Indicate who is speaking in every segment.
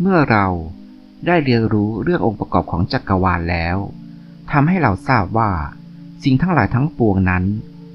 Speaker 1: เมื่อเราได้เรียนรู้เรื่ององค์ประกอบของจักรวาลแล้วทำให้เราทราบว่า สิ่งทั้งหลายทั้งปวงนั้น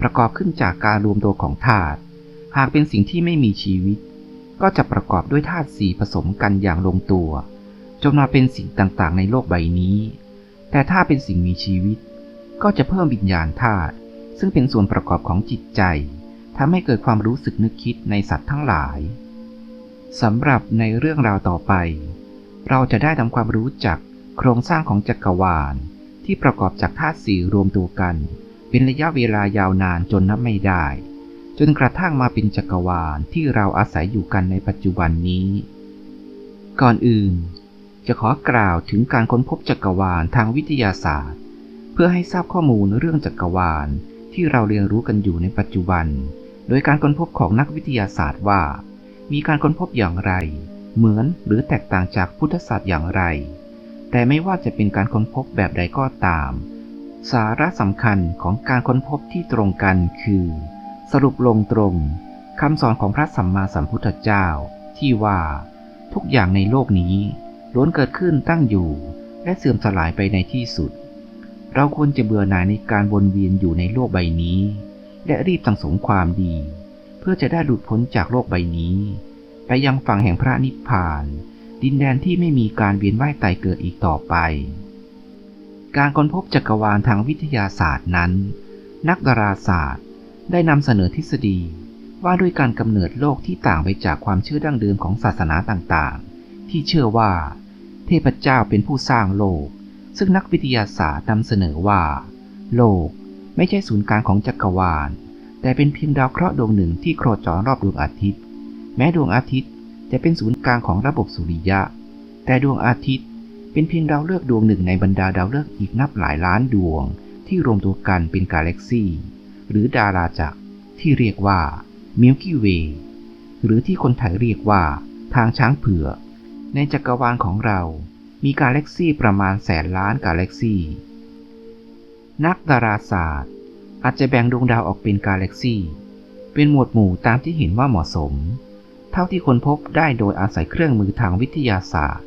Speaker 1: ประกอบขึ้นจากการรวมตัวของธาตุหากเป็นสิ่งที่ไม่มีชีวิต ก็จะประกอบด้วยธาตุสี่ผสมกันอย่างลงตัวจนมาเป็นสิ่งต่างๆ ในโลกใบนี้ แต่ถ้าเป็นสิ่งมีชีวิต ก็จะเพิ่มวิญญาณธาตุซึ่งเป็นส่วนประกอบของจิตใจทำให้เกิดความรู้สึกนึกคิดในสัตว์ทั้งหลาย สำหรับในเรื่องราวต่อไป เราจะได้ทำความรู้จักโครงสร้างของจักรวาล ที่ประกอบจากธาตุสี่รวมตัวกัน เป็นระยะเวลายาวนานจนนับไม่ได้ จนกระทั่งมาเป็นจักรวาลที่เราอาศัยอยู่กันในปัจจุบันนี้ ก่อนอื่น จะขอกล่าวถึงการค้นพบจักรวาลทางวิทยาศาสตร์ เพื่อให้ทราบข้อมูลเรื่องจักรวาลที่เราเรียนรู้กันอยู่ในปัจจุบัน โดยการค้นพบของนักวิทยาศาสตร์ว่า มีการค้นพบอย่างไร เหมือนหรือแตกต่างจากพุทธศาสตร์อย่างไร แต่ไม่ว่าจะเป็นการค้นพบแบบใดก็ตาม สาระสำคัญของการค้นพบที่ตรงกันคือ สรุปลงตรงคำสอนของพระสัมมาสัมพุทธเจ้า ที่ว่า ทุกอย่างในโลกนี้ล้วนเกิดขึ้นตั้งอยู่ และเสื่อมสลายไปในที่สุด เราควรจะเบื่อหน่ายในการวนเวียนอยู่ในโลกใบนี้ และรีบสังสมความดี พื่อจะได้หลุดพ้นจากโลกใบนี้ ไปยังฝั่งแห่งพระนิพพาน ดินแดนที่ไม่มีการเวียนว่ายตายเกิดอีกต่อไป การค้นพบจักรวาลทางวิทยาศาสตร์นั้น นักดาราศาสตร์ได้นำเสนอทฤษฎีว่าด้วยการกำเนิดโลกที่ต่างไปจากความเชื่อดั้งเดิมของศาสนาต่างๆ ที่เชื่อว่า เทพเจ้าเป็นผู้สร้างโลก ซึ่งนักวิทยาศาสตร์นำเสนอว่า โลกไม่ใช่ศูนย์กลางของจักรวาล แต่เป็นเพียงดาวเคราะห์ดวงหนึ่งที่โคจรรอบดวงอาทิตย์ แม้ดวงอาทิตย์จะเป็นศูนย์กลางของระบบสุริยะ แต่ดวงอาทิตย์เป็นเพียงดาวฤกษ์ดวงหนึ่งในบรรดาดาวฤกษ์อีกนับหลายล้านดวง ที่รวมตัวกันเป็นกาแล็กซีหรือดาราจักรที่เรียกว่ามิลกี้เวย์หรือที่คนไทยเรียกว่าทางช้างเผือกในจักรวาลของเรา มีกาแล็กซีประมาณแสนล้านกาแล็กซีนักดาราศาสตร์ อาจจะแบ่งดวงดาวออกเป็นกาแล็กซีเป็นหมวดหมู่ตามที่เห็นว่าเหมาะสม เท่าที่คนพบได้โดยอาศัยเครื่องมือทางวิทยาศาสตร์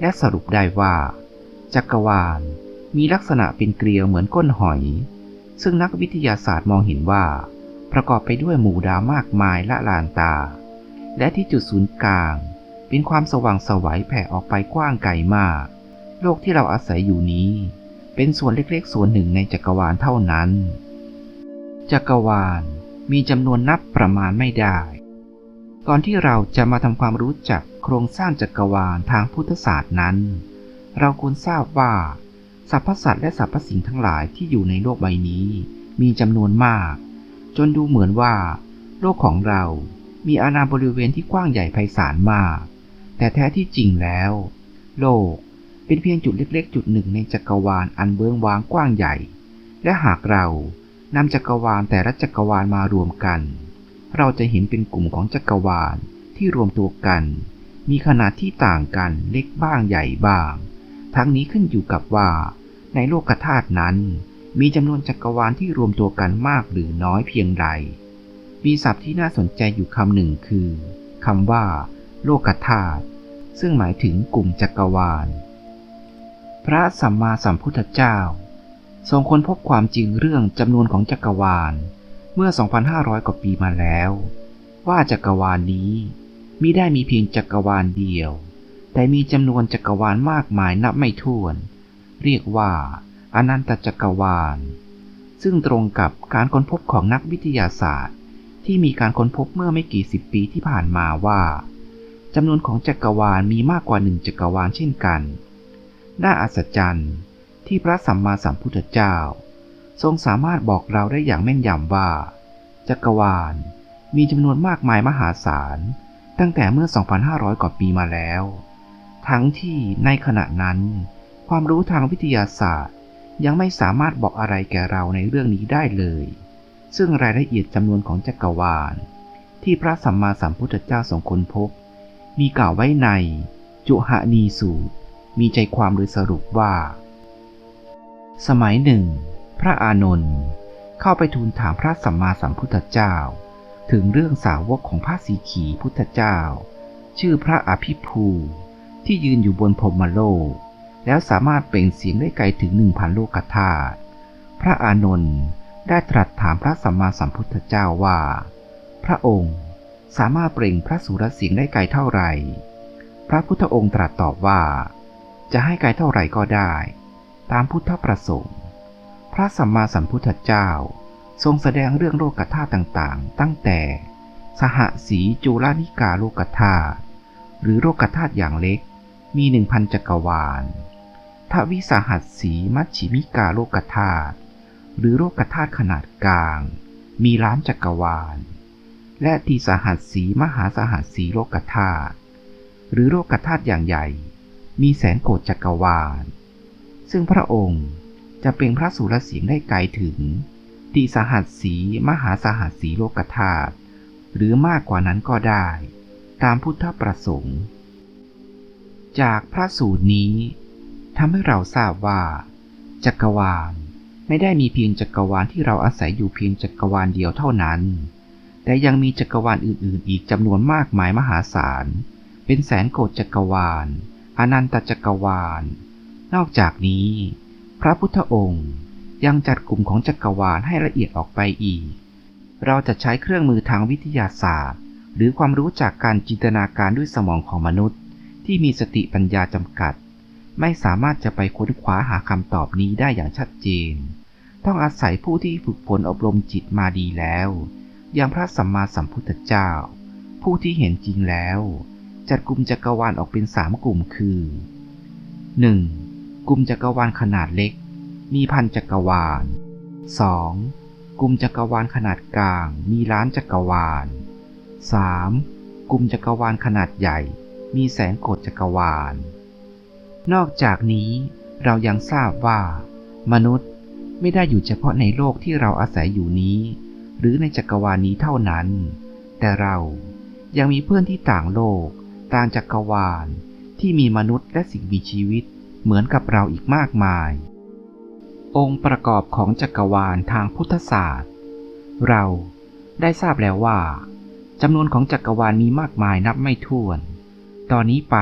Speaker 1: และสรุปได้ว่า จักรวาลมีลักษณะเป็นเกลียวเหมือนก้นหอย ซึ่งนักวิทยาศาสตร์มองเห็นว่า ประกอบไปด้วยหมู่ดาวมากมายละลานตา และที่จุดศูนย์กลาง เป็นความสว่างสวัยแผ่ออกไปกว้างไกลมาก โลกที่เราอาศัยอยู่นี้ เป็นส่วนเล็กๆ ส่วนหนึ่งในจักรวาลเท่านั้น จักรวาลมีจำนวนนับประมาณไม่ได้ ก่อนที่เราจะมาทำความรู้จักโครงสร้างจักรวาลทางพุทธศาสตร์นั้น เราควรทราบว่าสรรพสัตว์และสรรพสิ่งทั้งหลายที่อยู่ในโลกใบนี้มีจำนวนมาก จนดูเหมือนว่า โลกของเรามีอาณาบริเวณที่กว้างใหญ่ไพศาลมาก แต่แท้ที่จริงแล้ว โลกเป็นเพียงจุดเล็กๆ จุดหนึ่งในจักรวาลอันเบื้องว้างกว้างใหญ่ และหากเรา นำจักรวาลแต่ละจักรวาลมารวมกัน เราจะเห็นเป็นกลุ่มของจักรวาลที่รวมตัวกัน มีขนาดที่ต่างกันเล็กบ้างใหญ่บ้าง ทั้งนี้ขึ้นอยู่กับว่า ในโลกธาตุนั้น มีจำนวนจักรวาลที่รวมตัวกันมากหรือน้อยเพียงใด มีศัพท์ที่น่าสนใจอยู่คำหนึ่งคือคำว่า โลกธาตุซึ่งหมายถึงกลุ่มจักรวาล พระสัมมาสัมพุทธเจ้า ทรงค้นพบความจริงเรื่องจำนวนของจักรวาล เมื่อ 2,500 กว่าปีมาแล้ว ว่าจักรวาลนี้มิได้มีเพียงจักรวาลเดียว แต่มีจำนวนจักรวาลมากมายนับไม่ถ้วน เรียกว่าอนันตจักรวาล ซึ่งตรงกับการค้นพบของนักวิทยาศาสตร์ ที่มีการค้นพบเมื่อไม่กี่สิบปีที่ผ่านมาว่าจำนวนของจักรวาลมีมากกว่าหนึ่งจักรวาลเช่นกัน น่าอัศจรรย์ ที่พระสัมมาสัมพุทธเจ้า ทรงสามารถบอกเราได้อย่างแม่นยำว่า จักรวาลมีจำนวนมากมายมหาศาล ตั้งแต่เมื่อ 2,500 กว่าปีมาแล้ว ทั้งที่ในขณะนั้น ความรู้ทางวิทยาศาสตร์ ยังไม่สามารถบอกอะไรแก่เราในเรื่องนี้ได้เลย ซึ่งรายละเอียดจำนวนของจักรวาล ที่พระสัมมาสัมพุทธเจ้าทรงค้นพบ มีกล่าวไว้ใน จุหานีสูตร มีใจความโดยสรุปว่า สมัยหนึ่ง พระอานนท์เข้าไปทูลถามพระสัมมาสัมพุทธเจ้า ถึงเรื่องสาวกของพระสีขีพุทธเจ้า ชื่อพระอภิภูที่ยืนอยู่บนพรมโลก แล้วสามารถเปล่งเสียงได้ไกลถึงหนึ่งพันโลกธาตุพระอานนท์ได้ตรัสถามพระสัมมาสัมพุทธเจ้าว่า พระองค์สามารถเปล่งพระสุรเสียงได้ไกลเท่าไหร่ พระพุทธองค์ตรัสตอบว่า จะให้ไกลเท่าไหร่ก็ได้ ตามพุทธประสงค์ พระสัมมาสัมพุทธเจ้า ทรงแสดงเรื่องโลกธาตุต่างๆ ตั้งแต่ สหสีจุลนิกาโลกธาตุหรือโลกธาตุอย่างเล็กมีหนึ่งพันจักรวาลทวิสหัสสีมัชชิมิกาโลกธาตุหรือโลกธาตุขนาดกลาง มีล้านจักรวาล และทีสหัสสีมหาสหัสสีโลกธาตุหรือโลกธาตุอย่างใหญ่ มีแสนโกฏจักรวาล ซึ่งพระองค์จะเป็นพระสุรเสียงได้ไกลถึงทีสหัสสีมหาสหัสสีโลกธาตุหรือมากกว่านั้นก็ได้ ตามพุทธประสงค์ จากพระสูตรนี้ทำให้เราทราบว่า จักรวาลไม่ได้มีเพียงจักรวาลที่เราอาศัยอยู่เพียงจักรวาลเดียวเท่านั้น แต่ยังมีจักรวาลอื่นๆ อีกจำนวนมากมายมหาศาล เป็นแสนโกฏจักรวาล อนันตจักรวาล นอกจากนี้ พระพุทธองค์ยังจัดกลุ่มของจักรวาลให้ละเอียดออกไปอีก เราจะใช้เครื่องมือทางวิทยาศาสตร์ หรือความรู้จากการจินตนาการด้วยสมองของมนุษย์ ที่มีสติปัญญาจำกัด ไม่สามารถจะไปค้นคว้าหาคำตอบนี้ได้อย่างชัดเจน ต้องอาศัยผู้ที่ฝึกฝนอบรมจิตมาดีแล้ว อย่างพระสัมมาสัมพุทธเจ้า ผู้ที่เห็นจริงแล้ว จัดกลุ่มจักรวาลออกเป็นสามกลุ่มคือ 1. กลุ่มจักรวาลขนาดเล็ก มีพันจักรวาล 2. กลุ่มจักรวาลขนาดกลาง มีล้านจักรวาล 3. กลุ่มจักรวาลขนาดใหญ่ มีแสนโกฏจักรวาล นอกจากนี้เรายังทราบว่า มนุษย์ไม่ได้อยู่เฉพาะในโลกที่เราอาศัยอยู่นี้ หรือในจักรวาลนี้เท่านั้น แต่เรายังมีเพื่อนที่ต่างโลก ต่างจักรวาล ที่มีมนุษย์และสิ่งมีชีวิต เหมือนกับเราอีกมากมาย องค์ประกอบของจักรวาลทางพุทธศาสตร์ เราได้ทราบแล้วว่าจำนวนของจักรวาลมีมากมายนับไม่ถ้วน ตอนนี้ไป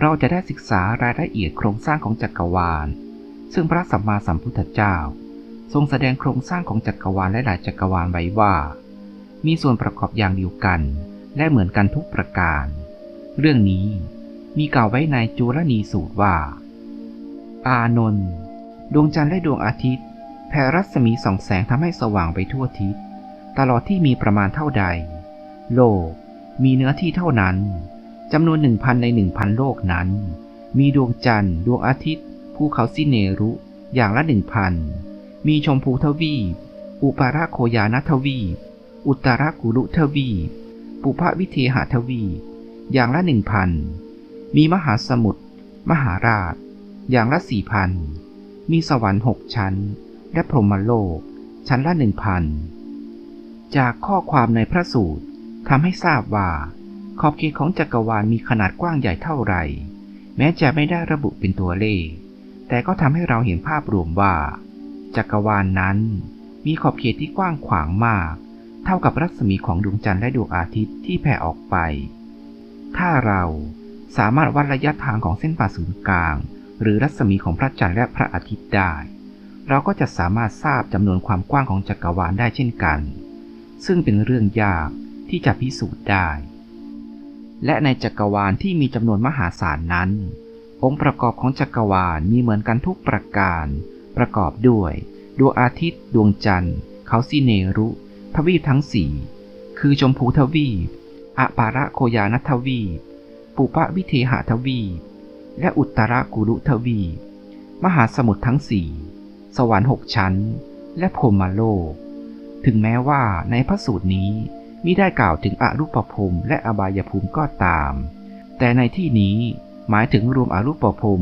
Speaker 1: เราจะได้ศึกษารายละเอียดโครงสร้างของจักรวาล ซึ่งพระสัมมาสัมพุทธเจ้า ทรงแสดงโครงสร้างของจักรวาลและหลายจักรวาลไว้ว่า มีส่วนประกอบอย่างเดียวกัน และเหมือนกันทุกประการ เรื่องนี้มีกล่าวไว้ในจุลนีสูตรว่า อานนท์ดวงจันทร์และดวงอาทิตย์ แผ่รัศมีส่องแสงทำให้สว่างไปทั่วทิศ ตลอดที่มีประมาณเท่าใด โลก มีเนื้อที่เท่านั้นจำนวนหนึ่งพันในหนึ่งพันโลกนั้น มีดวงจันทร์ ดวงอาทิตย์ ภูเขาซิเนรุ อย่างละหนึ่งพัน มีชมพูทวีป อุปาราโคยานทวีป อุตรากุลุทวีป ปุพวิเทหทวีป อย่างละหนึ่งพัน มีมหาสมุทร มหาราช อย่างละสี่พัน มีสวรรค์หกชั้น และพรหมโลก ชั้นละหนึ่งพัน จากข้อความในพระสูตรทำให้ทราบว่า ขอบเขตของจักรวาลมีขนาดกว้างใหญ่เท่าไหร่ แม้จะไม่ได้ระบุเป็นตัวเลข แต่ก็ทำให้เราเห็นภาพรวมว่า จักรวาลนนั้น มีขอบเขตที่กว้างขวางมาก เท่ากับรัศมีของดวงจันทร์และดวงอาทิตย์ที่แผ่ออกไป ถ้าเราสามารถวัดระยะทางของเส้นผ่าศูนย์กลาง หรือรัศมีของพระจันทร์และพระอาทิตย์ได้ เราก็จะสามารถทราบจำนวนความกว้างของจักรวาลได้เช่นกัน ซึ่งเป็นเรื่องยากที่จะพิสูจน์ได้ และในจักรวาลที่มีจำนวนมหาศาลนั้น องค์ประกอบของจักรวาลมีเหมือนกันทุกประการ ประกอบด้วย ดวงอาทิตย์ ดวงจันทร์เขาซีเนรุ ทวีปทั้งสี่คือชมพูทวีปอปาระโคยานทวีป ปุปะวิเทหทวีป และอุตรากุลุทวี มหาสมุทรทั้งสี่ สวรรค์หกชั้น และพรมโลก ถึงแม้ว่าในพระสูตรนี้มิได้กล่าวถึงอรูปภพและอบายภูมิก็ตาม แต่ในที่นี้หมายถึงรวมอรูปภพ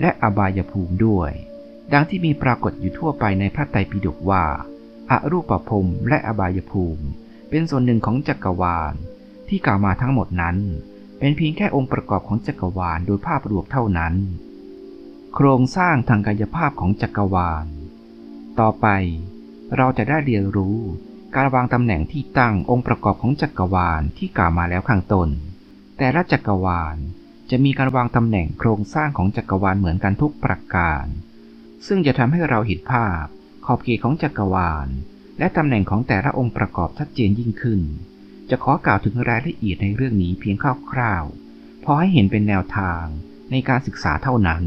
Speaker 1: และอบายภูมิด้วย ดังที่มีปรากฏอยู่ทั่วไปในพระไตรปิฎกว่าอารูปภพและอบายภูมิ เป็นส่วนหนึ่งของจักรวาล ที่กล่าวมาทั้งหมดนั้น เป็นเพียงแค่องค์ประกอบของจักรวาลโดยภาพรวมเท่านั้น โครงสร้างทางกายภาพของจักรวาล ต่อไปเราจะได้เรียนรู้การวางตำแหน่งที่ตั้งองค์ประกอบของจักรวาลที่กล่าวมาแล้วข้างต้น แต่ละจักรวาลจะมีการวางตำแหน่งโครงสร้างของจักรวาลเหมือนกันทุกประการ ซึ่งจะทำให้เราเห็นภาพ ขอบเขตของจักรวาล และตำแหน่งของแต่ละองค์ประกอบชัดเจนยิ่งขึ้น จะขอกล่าวถึงรายละเอียดในเรื่องนี้เพียงคร่าวๆพอให้เห็นเป็นแนวทางในการศึกษาเท่านั้น